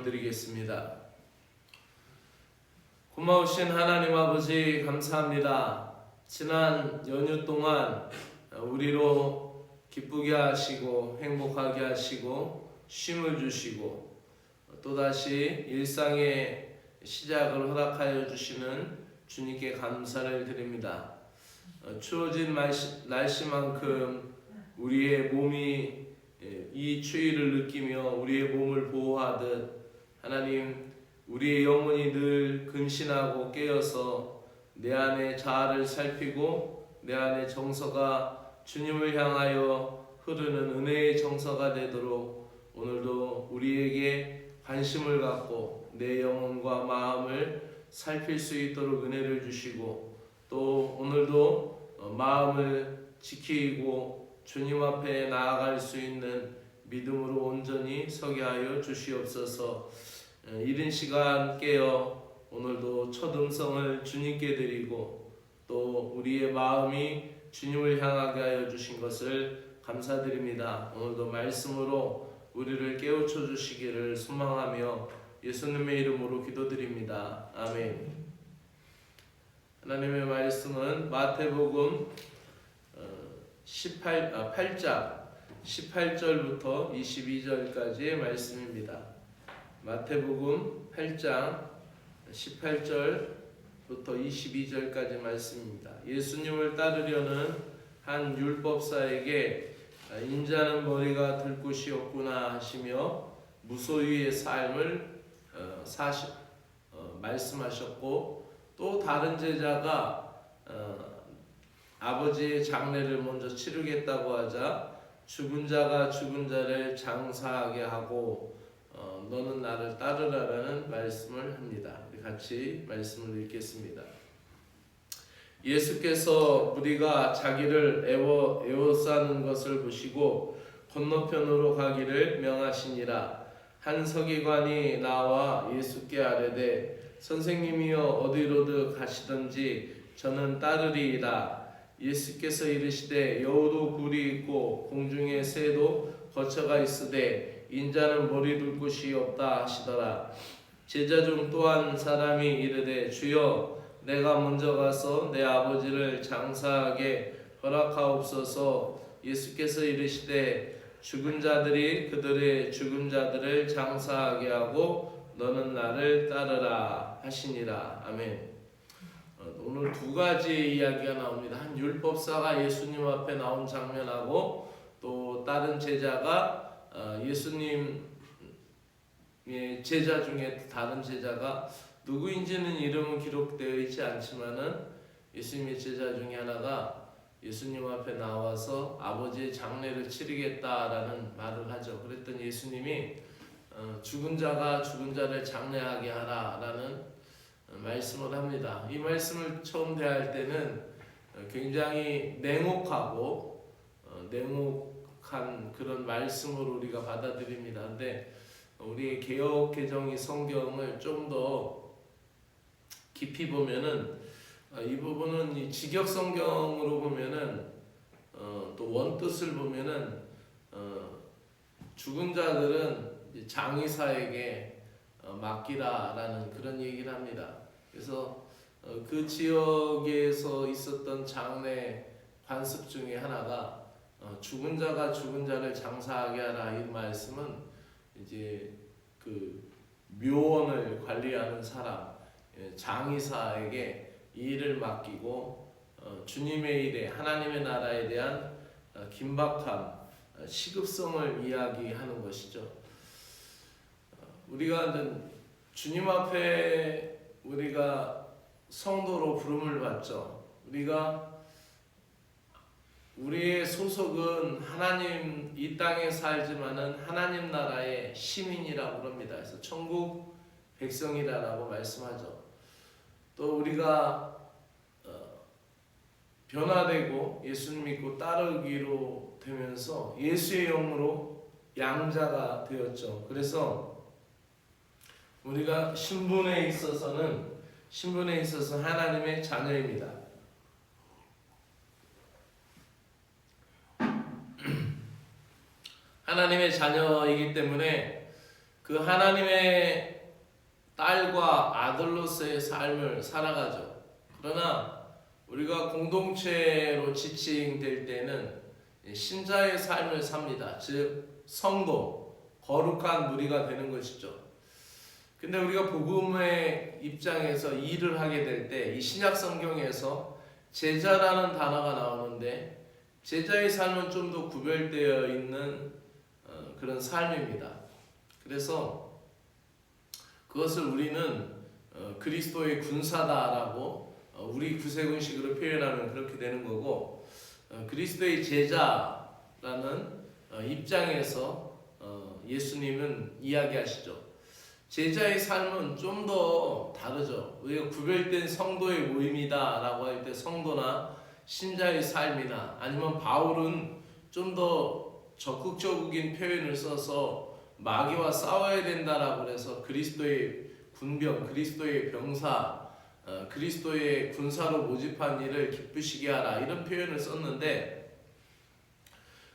드리겠습니다. 고마우신 하나님 아버지 감사합니다. 지난 연휴 동안 우리로 기쁘게 하시고 행복하게 하시고 쉼을 주시고 또다시 일상의 시작을 허락하여 주시는 주님께 감사를 드립니다. 어, 추워진 날씨, 날씨만큼 우리의 몸이 예, 이 추위를 느끼며 우리의 몸을 보호하듯 하나님 우리의 영혼이 늘 근신하고 깨어서 내 안에 자아를 살피고 내 안에 정서가 주님을 향하여 흐르는 은혜의 정서가 되도록 오늘도 우리에게 관심을 갖고 내 영혼과 마음을 살필 수 있도록 은혜를 주시고 또 오늘도 어, 마음을 지키고 주님 앞에 나아갈 수 있는 믿음으로 온전히 서게 하여 주시옵소서. 어, 이른 시간 깨어 오늘도 첫 음성을 주님께 드리고 또 우리의 마음이 주님을 향하게 하여 주신 것을 감사드립니다. 오늘도 말씀으로 우리를 깨우쳐 주시기를 소망하며 예수님의 이름으로 기도드립니다. 아멘. 하나님의 말씀은 마태복음 18, 아, 8장 18절부터 22절까지의 말씀입니다. 마태복음 8장 18절부터 22절까지 말씀입니다. 예수님을 따르려는 한 율법사에게 아, 인자는 머리가 들 곳이 없구나 하시며 무소유의 삶을 어, 사시, 어, 말씀하셨고 또 다른 제자가 어, 아버지의 장례를 먼저 치르겠다고 하자 죽은 자가 죽은 자를 장사하게 하고 어, 너는 나를 따르라라는 말씀을 합니다. 같이 말씀을 읽겠습니다. 예수께서 우리가 자기를 애워 애워싸는 것을 보시고 건너편으로 가기를 명하시니라 한 서기관이 나와 예수께 아뢰되 선생님이여 어디로든 가시든지 저는 따르리이다 예수께서 이르시되 여우도 굴이 있고 공중에 새도 거처가 있으되 인자는 머리 둘 곳이 없다 하시더라 제자 중 또한 사람이 이르되 주여 내가 먼저 가서 내 아버지를 장사하게 허락하옵소서 예수께서 이르시되 죽은 자들이 그들의 죽은 자들을 장사하게 하고 너는 나를 따르라 하시니라 아멘. 어, 오늘 두 가지 이야기가 나옵니다. 한 율법사가 예수님 앞에 나온 장면하고 또 다른 제자가 어, 예수님의 제자 중에 다른 제자가 누구인지는 이름은 기록되어 있지 않지만은 예수님의 제자 중에 하나가 예수님 앞에 나와서 아버지의 장례를 치르겠다라는 말을 하죠. 그랬더니 예수님이 어, 죽은 자가 죽은 자를 장례하게 하라라는 말씀을 합니다. 이 말씀을 처음 대할 때는 굉장히 냉혹하고 어, 냉혹 한 그런 말씀으로 우리가 받아들입니다. 근데 우리 개혁 개정이 성경을 좀 더 깊이 보면은 어, 이 부분은 이 직역 성경으로 보면은 어, 또 원뜻을 보면은 어, 죽은 자들은 장의사에게 어, 맡기라라는 그런 얘기를 합니다. 그래서 어, 그 지역에서 있었던 장례 관습 중에 하나가 어, 죽은 자가 죽은 자를 장사하게 하라 이 말씀은 이제 그 묘원을 관리하는 사람 예, 장의사에게 이 일을 맡기고 어, 주님의 일에 하나님의 나라에 대한 어, 긴박함, 어, 시급성을 이야기하는 것이죠. 어, 우리가 주님 앞에 우리가 성도로 부름을 받죠. 우리가 우리의 소속은 하나님 이 땅에 살지만은 하나님 나라의 시민이라고 그럽니다. 그래서 천국 백성이라고 말씀하죠. 또 우리가 어, 변화되고 예수님 믿고 따르기로 되면서 예수의 영으로 양자가 되었죠. 그래서 우리가 신분에 있어서는 신분에 있어서 하나님의 자녀입니다. 하나님의 자녀이기 때문에 그 하나님의 딸과 아들로서의 삶을 살아가죠. 그러나 우리가 공동체로 지칭될 때는 신자의 삶을 삽니다. 즉 성도, 거룩한 무리가 되는 것이죠. 근데 우리가 복음의 입장에서 일을 하게 될 때 이 신약 성경에서 제자라는 단어가 나오는데 제자의 삶은 좀 더 구별되어 있는 어, 그런 삶입니다. 그래서 그것을 우리는 어, 그리스도의 군사다라고 어, 우리 구세군식으로 표현하면 그렇게 되는 거고 어, 그리스도의 제자라는 어, 입장에서 어, 예수님은 이야기하시죠. 제자의 삶은 좀 더 다르죠. 우리가 구별된 성도의 모임이다라고 할 때 성도나 신자의 삶이나 아니면 바울은 좀더 적극적인 표현을 써서 마귀와 싸워야 된다라고 그래서 그리스도의 군병, 그리스도의 병사, 어, 그리스도의 군사로 모집한 일을 기쁘시게 하라 이런 표현을 썼는데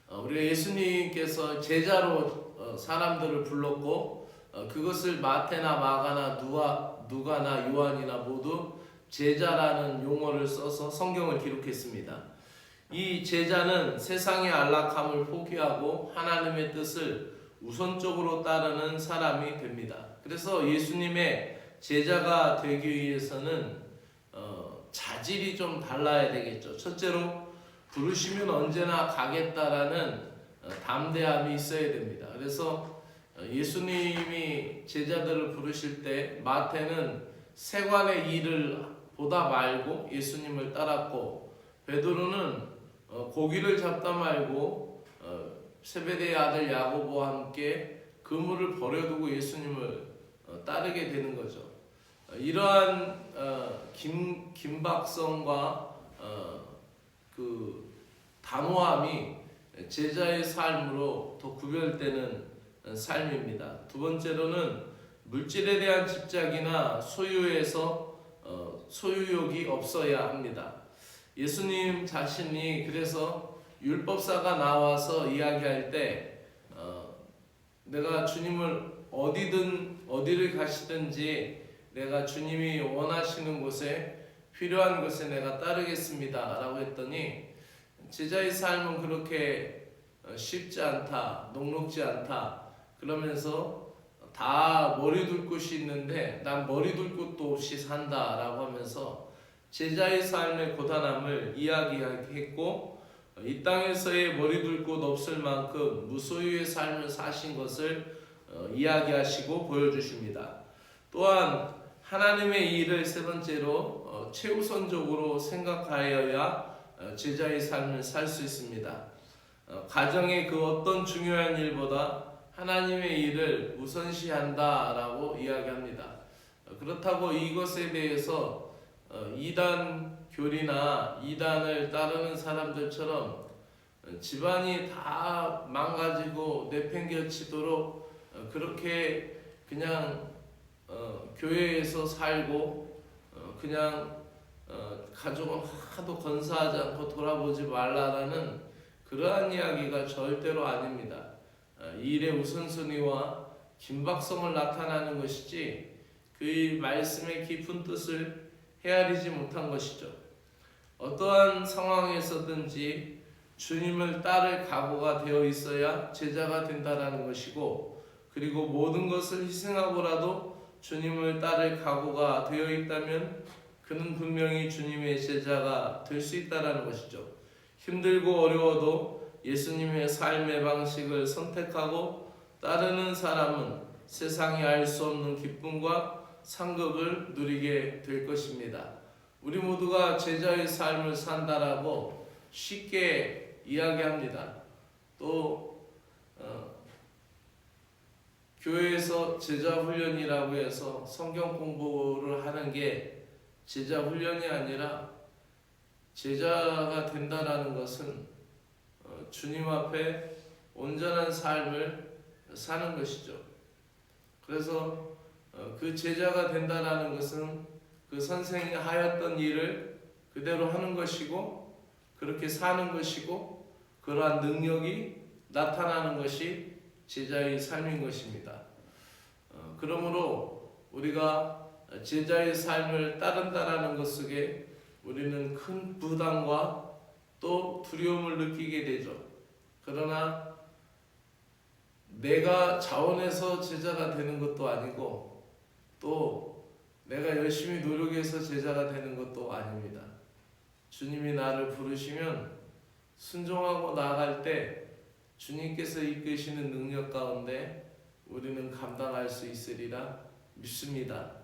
어, 우리가 예수님께서 제자로 어, 사람들을 불렀고 어, 그것을 마태나 마가나 누가 누가나 요한이나 모두 제자라는 용어를 써서 성경을 기록했습니다. 이 제자는 세상의 안락함을 포기하고 하나님의 뜻을 우선적으로 따르는 사람이 됩니다. 그래서 예수님의 제자가 되기 위해서는 어, 자질이 좀 달라야 되겠죠. 첫째로 부르시면 언제나 가겠다라는 어, 담대함이 있어야 됩니다. 그래서 어, 예수님이 제자들을 부르실 때 마태는 세관의 일을 보다 말고 예수님을 따랐고 베드로는 어, 고기를 잡다 말고 어, 세베대의 아들 야고보와 함께 그물을 버려두고 예수님을 어, 따르게 되는 거죠. 어, 이러한 어, 김 김박성과 어, 그 단호함이 제자의 삶으로 더 구별되는 어, 삶입니다. 두 번째로는 물질에 대한 집착이나 소유에서 어, 소유욕이 없어야 합니다. 예수님 자신이 그래서 율법사가 나와서 이야기할 때 어, 내가 주님을 어디든 어디를 가시든지 내가 주님이 원하시는 곳에 필요한 곳에 내가 따르겠습니다라고 했더니 제자의 삶은 그렇게 어, 쉽지 않다, 녹록지 않다. 그러면서 다 머리 둘 곳이 있는데 난 머리 둘 곳도 없이 산다라고 하면서 제자의 삶의 고단함을 이야기했고 이 땅에서의 머리 둘 곳 없을 만큼 무소유의 삶을 사신 것을 어, 이야기하시고 보여주십니다. 또한 하나님의 일을 세 번째로 어, 최우선적으로 생각하여야 어, 제자의 삶을 살 수 있습니다. 어, 가정의 그 어떤 중요한 일보다 하나님의 일을 우선시한다라고 이야기합니다. 어, 그렇다고 이것에 대해서 어, 이단 교리나 이단을 따르는 사람들처럼 어, 집안이 다 망가지고 내팽겨치도록 어, 그렇게 그냥 어, 교회에서 살고 어, 그냥 어, 가족은 하도 건사하지 않고 돌아보지 말라라는 그러한 이야기가 절대로 아닙니다. 어, 일의 우선순위와 긴박성을 나타나는 것이지 그 말씀의 깊은 뜻을 헤아리지 못한 것이죠. 어떠한 상황에서든지 주님을 따를 각오가 되어 있어야 제자가 된다라는 것이고 그리고 모든 것을 희생하고라도 주님을 따를 각오가 되어 있다면 그는 분명히 주님의 제자가 될 수 있다라는 것이죠. 힘들고 어려워도 예수님의 삶의 방식을 선택하고 따르는 사람은 세상이 알 수 없는 기쁨과 상급을 누리게 될 것입니다. 우리 모두가 제자의 삶을 산다라고 쉽게 이야기합니다. 또 어, 교회에서 제자 훈련이라고 해서 성경 공부를 하는 게 제자 훈련이 아니라 제자가 된다라는 것은 어, 주님 앞에 온전한 삶을 사는 것이죠. 그래서 어, 그 제자가 된다라는 것은 그 선생이 하였던 일을 그대로 하는 것이고 그렇게 사는 것이고 그러한 능력이 나타나는 것이 제자의 삶인 것입니다. 그러므로 우리가 제자의 삶을 따른다라는 것 속에 우리는 큰 부담과 또 두려움을 느끼게 되죠. 그러나 내가 자원해서 제자가 되는 것도 아니고 또 내가 열심히 노력해서 제자가 되는 것도 아닙니다. 주님이 나를 부르시면 순종하고 나아갈 때 주님께서 이끄시는 능력 가운데 우리는 감당할 수 있으리라 믿습니다.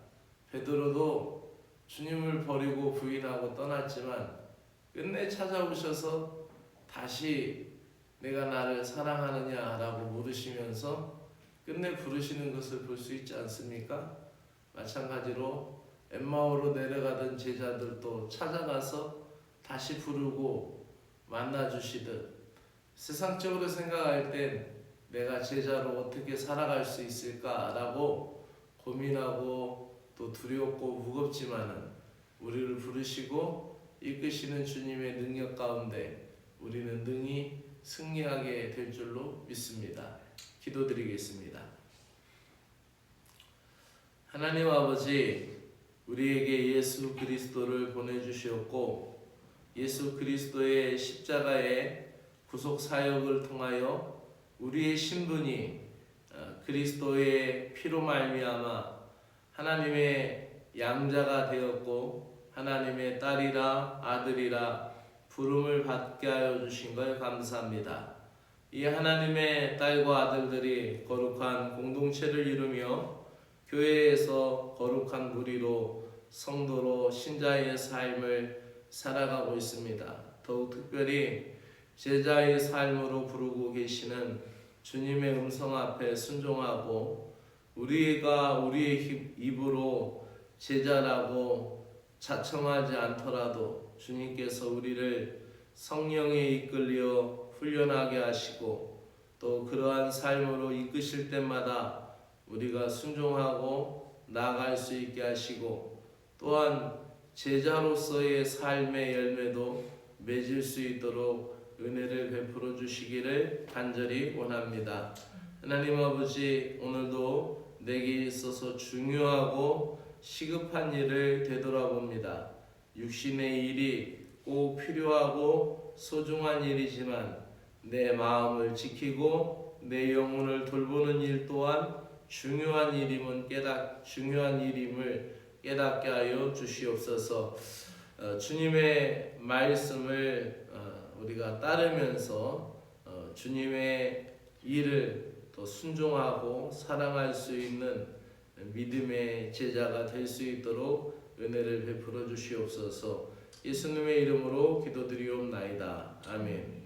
베드로도 주님을 버리고 부인하고 떠났지만 끝내 찾아오셔서 다시 내가 나를 사랑하느냐라고 물으시면서 끝내 부르시는 것을 볼 수 있지 않습니까? 마찬가지로 엠마오로 내려가던 제자들도 찾아가서 다시 부르고 만나 주시듯 세상적으로 생각할 땐 내가 제자로 어떻게 살아갈 수 있을까라고 고민하고 또 두렵고 무겁지만은 우리를 부르시고 이끄시는 주님의 능력 가운데 우리는 능히 승리하게 될 줄로 믿습니다. 기도드리겠습니다. 하나님 아버지, 우리에게 예수 그리스도를 보내주셨고, 예수 그리스도의 십자가의 구속 사역을 통하여 우리의 신분이 어, 그리스도의 피로 말미암아 하나님의 양자가 되었고 하나님의 딸이라 아들이라 부름을 받게 하여 주신 걸 감사합니다. 이 하나님의 딸과 아들들이 거룩한 공동체를 이루며 교회에서 거룩한 무리로 성도로 신자의 삶을 살아가고 있습니다. 더욱 특별히 제자의 삶으로 부르고 계시는 주님의 음성 앞에 순종하고 우리가 우리의 입으로 제자라고 자청하지 않더라도 주님께서 우리를 성령에 이끌려 훈련하게 하시고 또 그러한 삶으로 이끄실 때마다 우리가 순종하고 나아갈 수 있게 하시고 또한 제자로서의 삶의 열매도 맺을 수 있도록 은혜를 베풀어 주시기를 간절히 원합니다. 하나님 아버지 오늘도 내게 있어서 중요하고 시급한 일을 되돌아봅니다. 육신의 일이 꼭 필요하고 소중한 일이지만 내 마음을 지키고 내 영혼을 돌보는 일 또한 중요한 일임은 깨닫 중요한 일임을 깨닫게 하여 주시옵소서. 어, 주님의 말씀을 어, 우리가 따르면서 어, 주님의 일을 더 순종하고 사랑할 수 있는 믿음의 제자가 될 수 있도록 은혜를 베풀어 주시옵소서. 예수님의 이름으로 기도드리옵나이다. 아멘.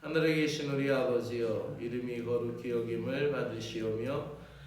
하늘에 계신 우리 아버지여 이름이 거룩히 여김을 받으시오며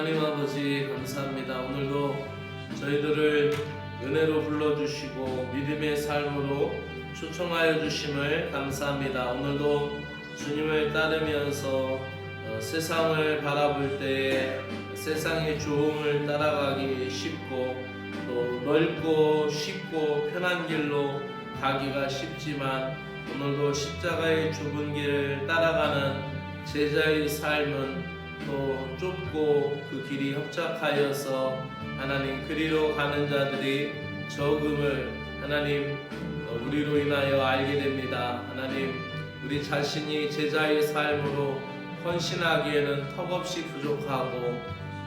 하나님 아버지 감사합니다. 오늘도 저희들을 은혜로 불러주시고 믿음의 삶으로 초청하여 주심을 감사합니다. 오늘도 주님을 따르면서 어, 세상을 바라볼 때에 세상의 조음을 따라가기 쉽고 또 넓고 쉽고 편한 길로 가기가 쉽지만 오늘도 십자가의 좁은 길을 따라가는 제자의 삶은 또 좁고 그 길이 협착하여서 하나님 그리로 가는 자들이 적음을 하나님 어, 우리로 인하여 알게 됩니다. 하나님 우리 자신이 제자의 삶으로 헌신하기에는 턱없이 부족하고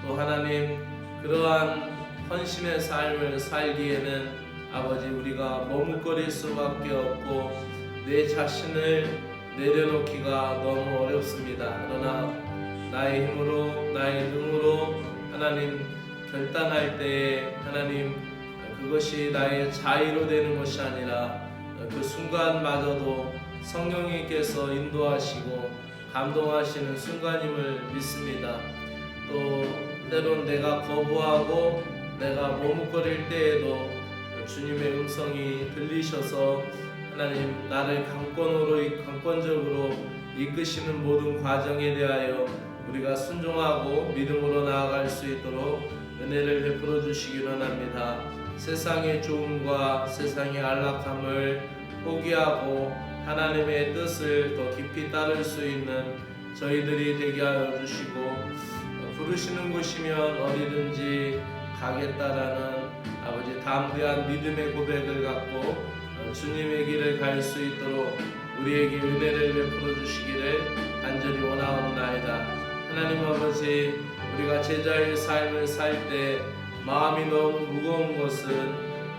또 하나님 그러한 헌신의 삶을 살기에는 아버지 우리가 머뭇거릴 수밖에 없고 내 자신을 내려놓기가 너무 어렵습니다. 그러나 나의 힘으로 나의 능으로 하나님 결단할 때에 하나님 그것이 나의 자유로 되는 것이 아니라 그 순간마저도 성령님께서 인도하시고 감동하시는 순간임을 믿습니다. 또 때론 내가 거부하고 내가 머뭇거릴 때에도 주님의 음성이 들리셔서 하나님 나를 강권으로 강권적으로 이끄시는 모든 과정에 대하여 우리가 순종하고 믿음으로 나아갈 수 있도록 은혜를 베풀어 주시기 원합니다. 세상의 좋음과 세상의 안락함을 포기하고 하나님의 뜻을 더 깊이 따를 수 있는 저희들이 되게 하여 주시고 어, 부르시는 곳이면 어디든지 가겠다라는 아버지 담대한 믿음의 고백을 갖고 어, 주님의 길을 갈 수 있도록 우리에게 은혜를 베풀어 주시기를 간절히 원하옵나이다. 하나님 아버지 우리가 제자의 삶을 살 때 마음이 너무 무거운 것은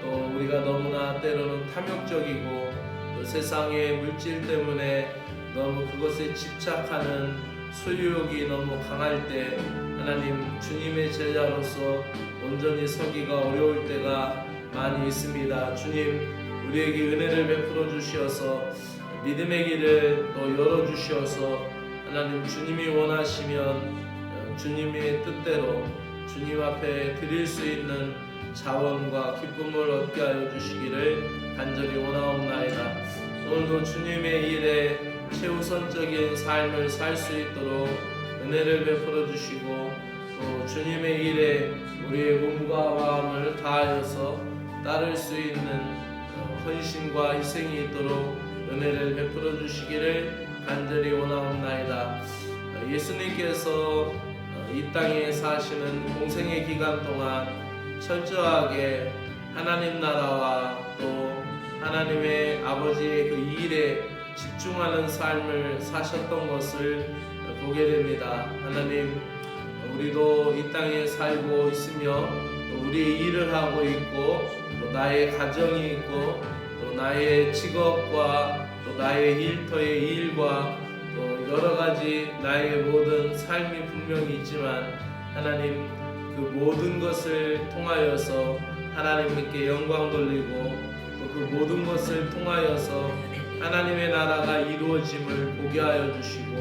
또 우리가 너무나 때로는 탐욕적이고 또 세상의 물질 때문에 너무 그것에 집착하는 소유욕이 너무 강할 때 하나님 주님의 제자로서 온전히 서기가 어려울 때가 많이 있습니다. 주님 우리에게 은혜를 베풀어 주시어서 믿음의 길을 또 열어 주시어서 하나님 주님이 원하시면 어, 주님의 뜻대로 주님 앞에 드릴 수 있는 자원과 기쁨을 얻게 하여 주시기를 간절히 원하옵나이다. 오늘도 주님의 일에 최우선적인 삶을 살 수 있도록 은혜를 베풀어 주시고 또 주님의 일에 우리의 몸과 마음을 다하여서 따를 수 있는 어, 헌신과 희생이 있도록 은혜를 베풀어 주시기를 간절히 원하옵나이다. 어, 예수님께서 어, 이 땅에 사시는 공생의 기간 동안 철저하게 하나님 나라와 또 하나님의 아버지의 그 일에 집중하는 삶을 사셨던 것을 보게 됩니다. 하나님, 우리도 이 땅에 살고 있으며 또 우리의 일을 하고 있고 또 나의 가정이 있고 또 나의 직업과 또 나의 일터의 일과 또 여러 가지 나의 모든 삶이 분명히 있지만 하나님 그 모든 것을 통하여서 하나님께 영광 돌리고 또 그 모든 것을 통하여서 하나님의 나라가 이루어짐을 보게 하여 주시고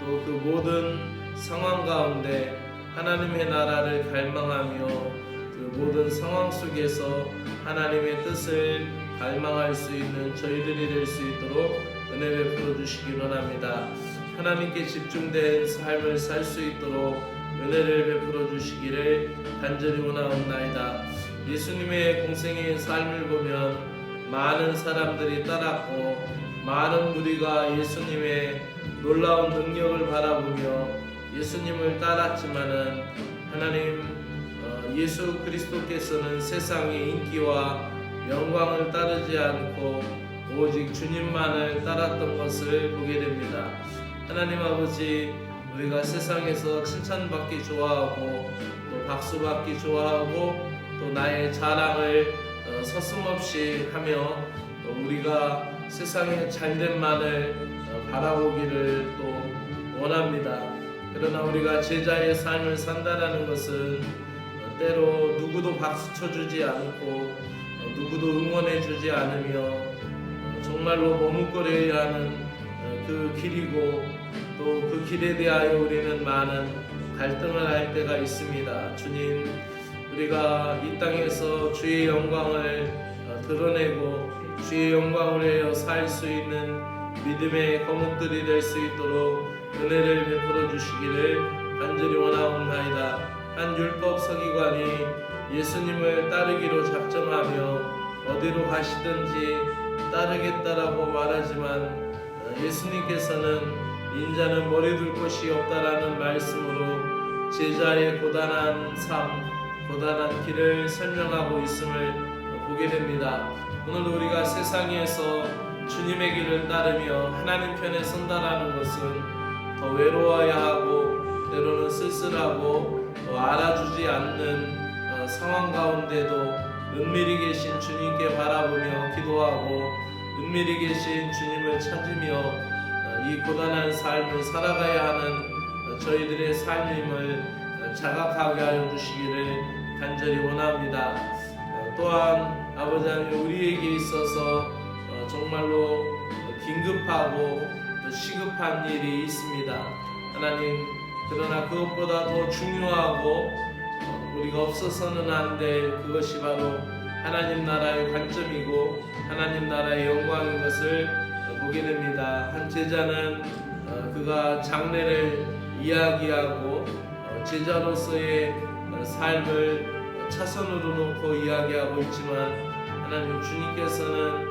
또 그 모든 상황 가운데 하나님의 나라를 갈망하며 그 모든 상황 속에서 하나님의 뜻을 갈망할 수 있는 저희들이 될 수 있도록 은혜 베풀어 주시기 원합니다. 하나님께 집중된 삶을 살 수 있도록 은혜를 베풀어 주시기를 간절히 원하옵나이다. 예수님의 공생의 삶을 보면 많은 사람들이 따랐고 많은 무리가 예수님의 놀라운 능력을 바라보며 예수님을 따랐지만은 하나님 어, 예수 그리스도께서는 세상의 인기와 영광을 따르지 않고 오직 주님만을 따랐던 것을 보게 됩니다. 하나님 아버지 우리가 세상에서 칭찬받기 좋아하고 또 박수받기 좋아하고 또 나의 자랑을 어, 서슴없이 하며 또 우리가 세상의 잘됨만을 어, 바라보기를 또 원합니다. 그러나 우리가 제자의 삶을 산다라는 것은 어, 때로 누구도 박수 쳐주지 않고 어, 누구도 응원해주지 않으며 어, 정말로 머뭇거려야 하는 어, 그 길이고 또 그 길에 대하여 우리는 많은 갈등을 할 때가 있습니다. 주님, 우리가 이 땅에서 주의 영광을 어, 드러내고 주의 영광을 위하여 살 수 있는 믿음의 거목들이 될 수 있도록 은혜를 베풀어 주시기를 간절히 원하옵나이다. 한 율법 서기관이 예수님을 따르기로 작정하며 어디로 가시든지 따르겠다라고 말하지만 어, 예수님께서는 인자는 머리 둘 곳이 없다라는 말씀으로 제자의 고단한 삶, 고단한 길을 설명하고 있음을 보게 됩니다. 오늘 우리가 세상에서 주님의 길을 따르며 하나님 편에 선다라는 것은 더 외로워야 하고 때로는 쓸쓸하고 또 알아주지 않는 어, 상황 가운데도 은밀히 계신 주님께 바라보며 기도하고 은밀히 계신 주님을 찾으며 어, 이 고단한 삶을 살아가야 하는 어, 저희들의 삶임을 어, 자각하게 하여 주시기를 간절히 원합니다. 어, 또한 아버지 하나님 우리에게 있어서 어, 정말로 긴급하고 또 시급한 일이 있습니다. 하나님 그러나 그것보다 더 중요하고 어, 우리가 없어서는 안 될 그것이 바로 하나님 나라의 관점이고 하나님 나라의 영광인 것을 어, 보게 됩니다. 한 제자는 어, 그가 장례를 이야기하고 어, 제자로서의 어, 삶을 차선으로 놓고 이야기하고 있지만 하나님 주님께서는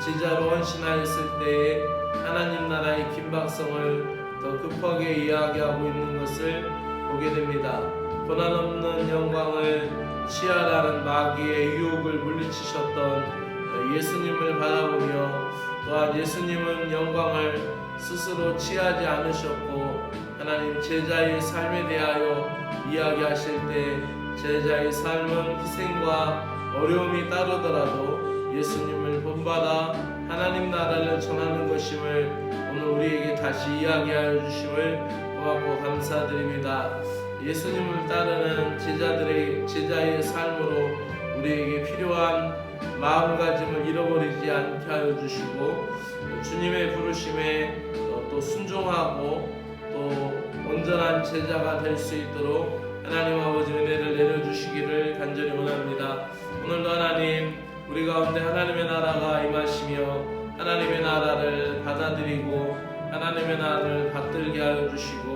제자로 헌신하였을 때에 하나님 나라의 긴박성을 더 급하게 이야기하고 있는 것을 보게 됩니다. 고난 없는 영광을 취하라는 마귀의 유혹을 물리치셨던 예수님을 바라보며 또한 예수님은 영광을 스스로 취하지 않으셨고 하나님 제자의 삶에 대하여 이야기하실 때 제자의 삶은 희생과 어려움이 따르더라도 예수님을 본받아 하나님 나라를 전하는 것임을 오늘 우리에게 다시 이야기하여 주심을 고맙고 감사드립니다. 예수님을 따르는 제자들의 제자의 삶으로 우리에게 필요한 마음가짐을 잃어버리지 않게 하여 주시고 주님의 부르심에 어, 또 순종하고 또 온전한 제자가 될 수 있도록 하나님 아버지 은혜를 내려주시기를 간절히 원합니다. 오늘도 하나님 우리 가운데 하나님의 나라가 임하시며 하나님의 나라를 받아들이고 하나님의 나라를 받들게 하여 주시고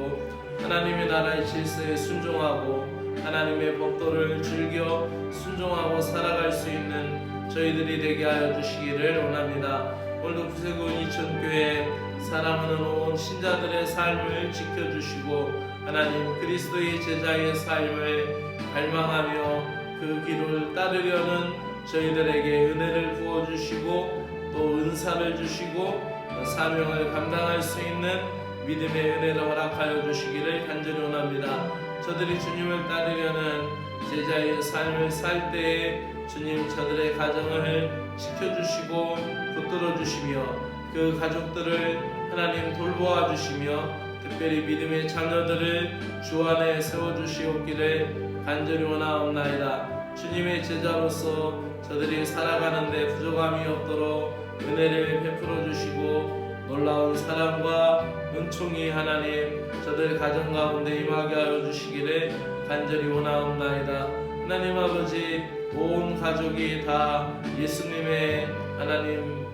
하나님의 나라의 질서에 순종하고 하나님의 법도를 즐겨 순종하고 살아갈 수 있는 저희들이 되게 하여 주시기를 원합니다. 오늘도 구세군 이천교회 사랑하는 온 신자들의 삶을 지켜주시고 하나님 그리스도의 제자의 삶을 갈망하며 그 길을 따르려는 저희들에게 은혜를 부어주시고 또 은사를 주시고 사명을 감당할 수 있는 믿음의 은혜를 허락하여 주시기를 간절히 원합니다. 저들이 주님을 따르려는 제자의 삶을 살 때에 주님 저들의 가정을 지켜주시고 붙들어 주시며 그 가족들을 하나님 돌보아 주시며 특별히 믿음의 자녀들을 주 안에 세워 주시옵기를 간절히 원하옵나이다. 주님의 제자로서 저들이 살아가는데 부족함이 없도록 은혜를 베풀어 주시고 놀라운 사랑과 은총이 하나님 저들 가정 가운데 임하게 하여 주시기를 간절히 원하옵나이다. 하나님 아버지 온 가족이 다 예수님의 하나님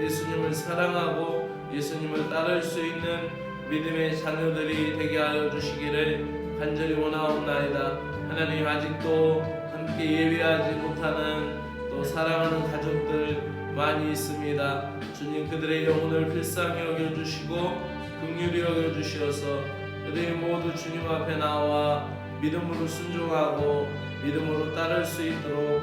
예수님을 사랑하고 예수님을 따를 수 있는 믿음의 자녀들이 되게 하여 주시기를 간절히 원하옵나이다. 하나님 아직도 함께 예배하지 못하는 또 사랑하는 가족들 많이 있습니다. 주님 그들의 영혼을 불쌍히 여겨 주시고 긍휼히 여겨 주시어서 그들이 모두 주님 앞에 나와 믿음으로 순종하고 믿음으로 따를 수 있도록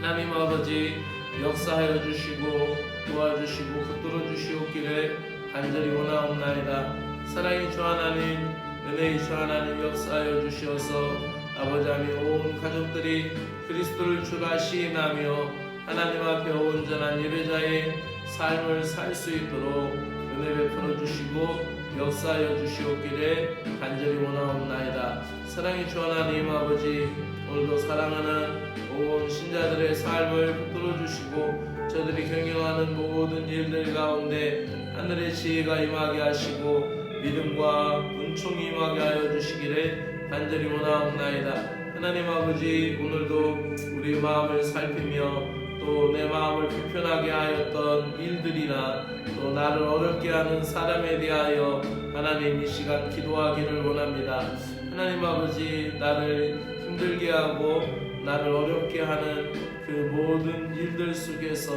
하나님 아버지 역사하여 주시고 도와주시고 붙들어 주시옵기를 간절히 원하옵나이다. 사랑의 주 하나님, 은혜의 주 하나님 역사하여 주시어서 아버지 하나님 온 가족들이 그리스도를 주라 시인하며 하나님 앞에 온전한 예배자의 삶을 살 수 있도록 은혜 베풀어 주시고 역사하여 주시옵기를 간절히 원하옵나이다. 사랑의 주 하나님 아버지 오늘도 사랑하는 온 신자들의 삶을 붙들어 주시고 저들이 경영하는 모든 일들 가운데 하늘의 지혜가 임하게 하시고 믿음과 은총이 임하게 하여 주시기를 간절히 원하옵나이다. 하나님 아버지 오늘도 우리 마음을 살피며 또 내 마음을 불편하게 하였던 일들이나 또 나를 어렵게 하는 사람에 대하여 하나님 이 시간 기도하기를 원합니다. 하나님 아버지 나를 힘들게 하고 나를 어렵게 하는 그 모든 일들 속에서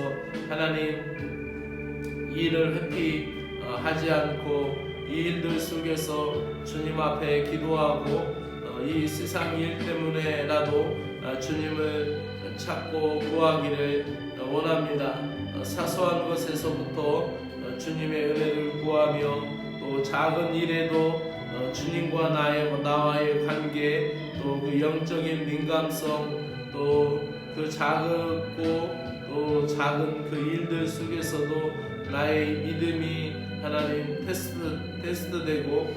하나님 이 일을 회피 어, 하지 않고 이 일들 속에서 주님 앞에 기도하고 어, 이 세상 일 때문에라도 어, 주님을 찾고 구하기를 어, 원합니다. 어, 사소한 것에서부터 어, 주님의 은혜를 구하며 또 작은 일에도 어, 주님과 나의 나와의 관계 또 그 영적인 민감성 또 그 작고 또 작은 그 일들 속에서도 나의 믿음이 하나님 테스트 테스트되고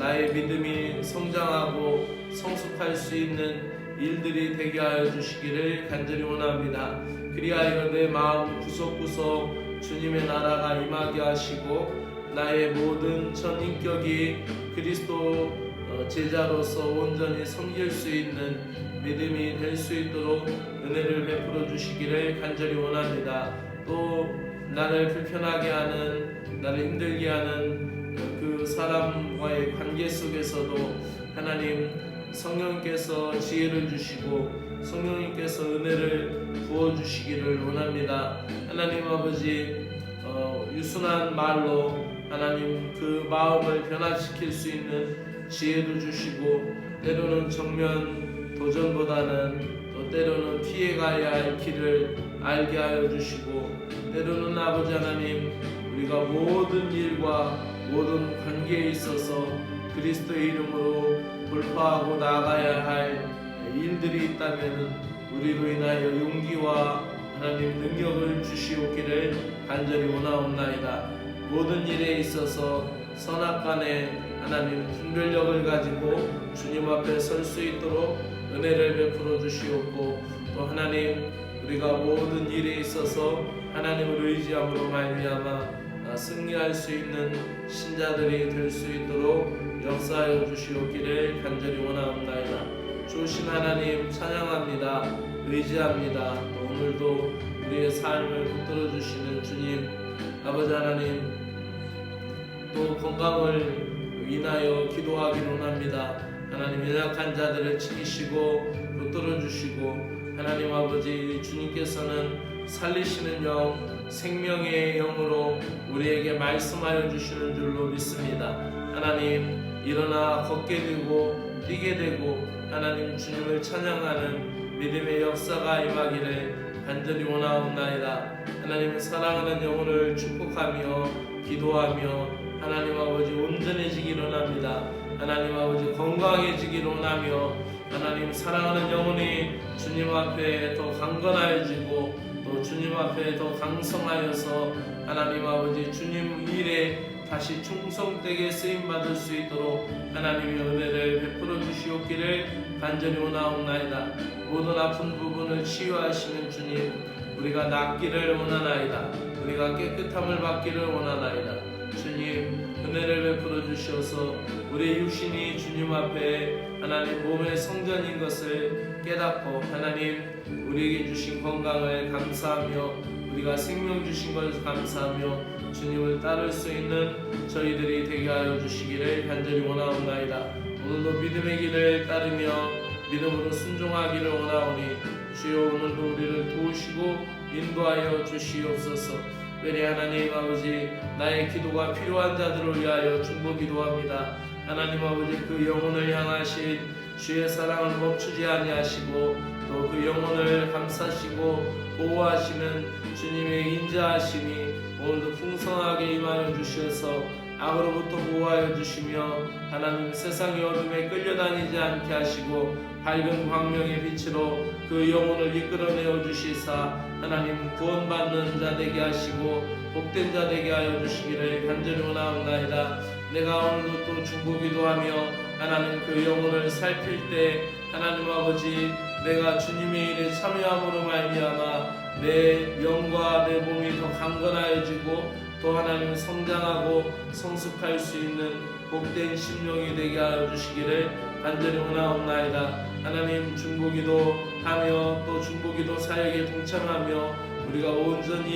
나의 믿음이 성장하고 성숙할 수 있는 일들이 되게 하여 주시기를 간절히 원합니다. 그리하여 내 마음 구석구석 주님의 나라가 임하게 하시고 나의 모든 전 인격이 그리스도 어, 제자로서 온전히 섬길 수 있는 믿음이 될 수 있도록 은혜를 베풀어 주시기를 간절히 원합니다. 또 나를 불편하게 하는 나를 힘들게 하는 그 사람과의 관계 속에서도 하나님 성령께서 지혜를 주시고 성령님께서 은혜를 부어 주시기를 원합니다. 하나님 아버지 어, 유순한 말로 하나님 그 마음을 변화시킬 수 있는 지혜도 주시고 때로는 정면 도전보다는 또 때로는 피해가야 할 길을 알게 하여 주시고 때로는 아버지 하나님 우리가 모든 일과 모든 관계에 있어서 그리스도의 이름으로 돌파하고 나가야 할 일들이 있다면 우리로 인하여 용기와 하나님 능력을 주시옵기를 간절히 원하옵나이다. 모든 일에 있어서 선악간에 하나님 분별력을 가지고 주님 앞에 설 수 있도록 은혜를 베풀어 주시옵고 또 하나님 우리가 모든 일에 있어서 하나님을 의지함으로 말미암아 아, 승리할 수 있는 신자들이 될 수 있도록 역사하여 주시옵기를 간절히 원하옵나이다. 주신 하나님 찬양합니다. 의지합니다. 또 오늘도 우리의 삶을 붙들어 주시는 주님 아버지 하나님 또 건강을 인하여 기도하기를 원합니다. 하나님 연약한 자들을 지키시고 붙들어 주시고 하나님 아버지 주님께서는 살리시는 영 생명의 영으로 우리에게 말씀하여 주시는 줄로 믿습니다. 하나님 일어나 걷게 되고 뛰게 되고 하나님 주님을 찬양하는 믿음의 역사가 임하기를 간절히 원하옵나이다. 하나님 사랑하는 영혼을 축복하며 기도하며 하나님 아버지 온전해지기를 원합니다. 하나님 아버지 건강해지기를 원하며 하나님 사랑하는 영혼이 주님 앞에 더 강건하여지고 또 주님 앞에 더 강성하여서 하나님 아버지 주님 일에 다시 충성되게 쓰임 받을 수 있도록 하나님의 은혜를 베풀어 주시옵기를 간절히 원하옵나이다. 모든 아픈 부분을 치유하시는 주님, 우리가 낫기를 원하나이다. 우리가 깨끗함을 받기를 원하나이다. 주님, 은혜를 베풀어 주시어서 우리의 육신이 주님 앞에 하나님 몸의 성전인 것을 깨닫고 하나님 우리에게 주신 건강을 감사하며 우리가 생명 주신 것을 감사하며 주님을 따를 수 있는 저희들이 되게 하여 주시기를 간절히 원하옵나이다. 오늘도 믿음의 길을 따르며 믿음으로 순종하기를 원하오니 주여 오늘도 우리를 도우시고 인도하여 주시옵소서. 왜니 하나님 아버지 나의 기도가 필요한 자들을 위하여 중보 기도합니다. 하나님 아버지 그 영혼을 향하신 주의 사랑을 멈추지 아니하시고 또 그 영혼을 감싸시고 보호하시는 주님의 인자하심이 오늘도 풍성하게 임하여 주셔서 악으로부터 보호하여 주시며 하나님 세상의 어둠에 끌려다니지 않게 하시고 밝은 광명의 빛으로 그 영혼을 이끌어내어 주시사 하나님 구원받는 자 되게 하시고 복된 자 되게 하여 주시기를 간절히 원하옵나이다. 내가 오늘도 또 중보기도 하며 하나님 그 영혼을 살필 때 하나님 아버지 내가 주님의 일에 참여함으로 말미암아 내 영과 내 몸이 더 강건하여지고 또 하나님 성장하고 성숙할 수 있는 복된 심령이 되게 하여 주시기를 간절히 원하옵나이다. 하나님 중보기도 하며 또 중보기도 사역에 동참하며 우리가 온전히